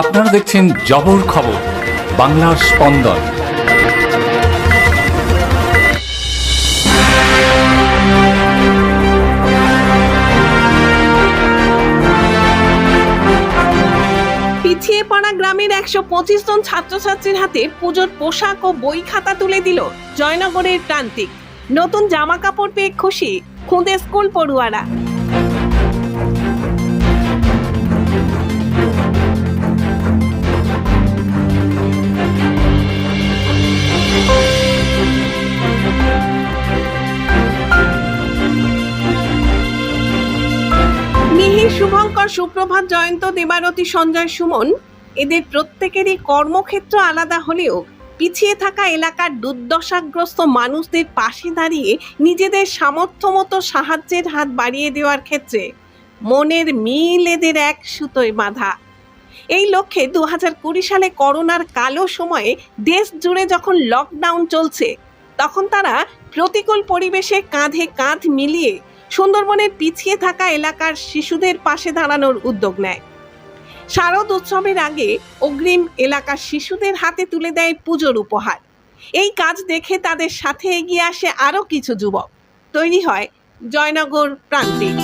আপনারা দেখছেন জবর খবর, বাংলার স্পন্দন। পিছিয়ে পড়া গ্রামের একশো পঁচিশ জন ছাত্রছাত্রীর হাতে পুজোর পোশাক ও বই খাতা তুলে দিল জয়নগরের প্রান্তিক। নতুন জামা কাপড় পেয়ে খুশি খুদে স্কুল পড়ুয়ারা। শুভঙ্কর, সুপ্রভাত, জয়ন্ত, দেবারতী, সঞ্জয়, সুমন, এদের প্রত্যেকেরই কর্মক্ষেত্র আলাদা হলেও পিছিয়ে থাকা এলাকার দুর্দশাগ্রস্ত মানুষদের পাশে দাঁড়িয়ে নিজেদের সামর্থ্য মতো সাহায্যের হাত বাড়িয়ে দেওয়ার ক্ষেত্রে মনের মিল এদের এক সুতোয় বাঁধা। এই লক্ষ্যে দু কুড়ি সালে করোনার কালো সময়ে দেশ জুড়ে যখন লকডাউন চলছে, তখন তারা প্রতিকূল পরিবেশে কাঁধে কাঁধ মিলিয়ে সুন্দরবনের পিছিয়ে থাকা এলাকার শিশুদের পাশে দাঁড়ানোর উদ্যোগ নেয়। শারদ উৎসবের আগে অগ্রিম এলাকার শিশুদের হাতে তুলে দেয় পুজোর উপহার। এই কাজ দেখে তাদের সাথে এগিয়ে আসে আরও কিছু যুবক। তৈরি হয় জয়নগর প্রান্তিক।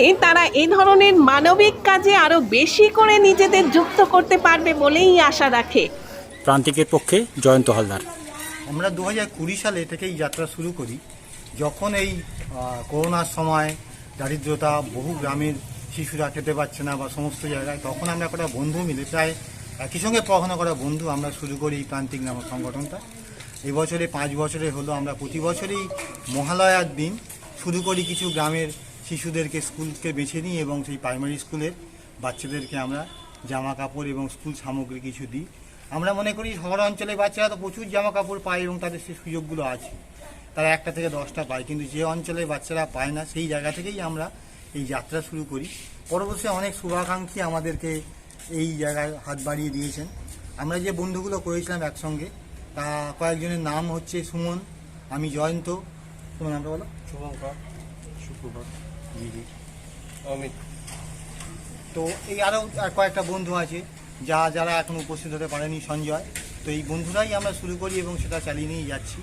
দিনে তারা এই ধরনের মানবিক কাজে আরও বেশি করে নিজেদের যুক্ত করতে পারবে বলেই আশা রাখে। প্রান্তিকের পক্ষে জয়ন্ত হালদার। আমরা দু হাজার কুড়ি সালে থেকেই যাত্রা শুরু করি। যখন এই করোনার সময় দারিদ্রতা বহু গ্রামের শিশুরা খেতে পাচ্ছে না বা সমস্ত জায়গায় তখন আমরা কটা বন্ধু মিলে প্রায় একই সঙ্গে পড়াশোনা করা বন্ধু আমরা শুরু করি এই প্রান্তিক নামক সংগঠনটা। এই বছরে পাঁচ বছরে হলো আমরা প্রতি বছরই মহালয়ার দিন শুরু করি কিছু গ্রামের শিশুদেরকে স্কুলকে বেছে নিই এবং সেই প্রাইমারি স্কুলের বাচ্চাদেরকে আমরা জামা কাপড় এবং স্কুল সামগ্রী কিছু দিই। আমরা মনে করি শহর অঞ্চলে বাচ্চারা তো প্রচুর জামা কাপড় পায় এবং তাদের সেই সুযোগগুলো আছে। তারা একটা থেকে দশটা পায়, কিন্তু যে অঞ্চলে বাচ্চারা পায় না, সেই জায়গা থেকেই আমরা এই যাত্রা শুরু করি। পরবর্তী অনেক শুভাকাঙ্ক্ষী আমাদেরকে এই জায়গায় হাত বাড়িয়ে দিয়েছেন। আমরা যে বন্ধুগুলো করেছিলাম একসঙ্গে, তা কয়েকজনের নাম হচ্ছে সুমন, আমি জয়ন্ত। তোমার নামটা বলো। শুভঙ্কর জি অমিত। তো এই আরও কয়েকটা বন্ধু আছে, যা, যারা এখন উপস্থিত হতে পারেনি সঞ্জয়। তো এই বন্ধুরাই আমরা শুরু করি এবং সেটা চালিয়ে নিয়ে যাচ্ছি।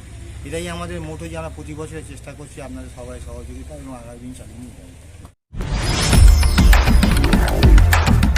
এটাই আমাদের মোটো যে আমরা প্রতি বছরের চেষ্টা করছি আপনাদের সবাই সহযোগিতা এবং আগামী দিন চালিয়ে নিয়ে যাব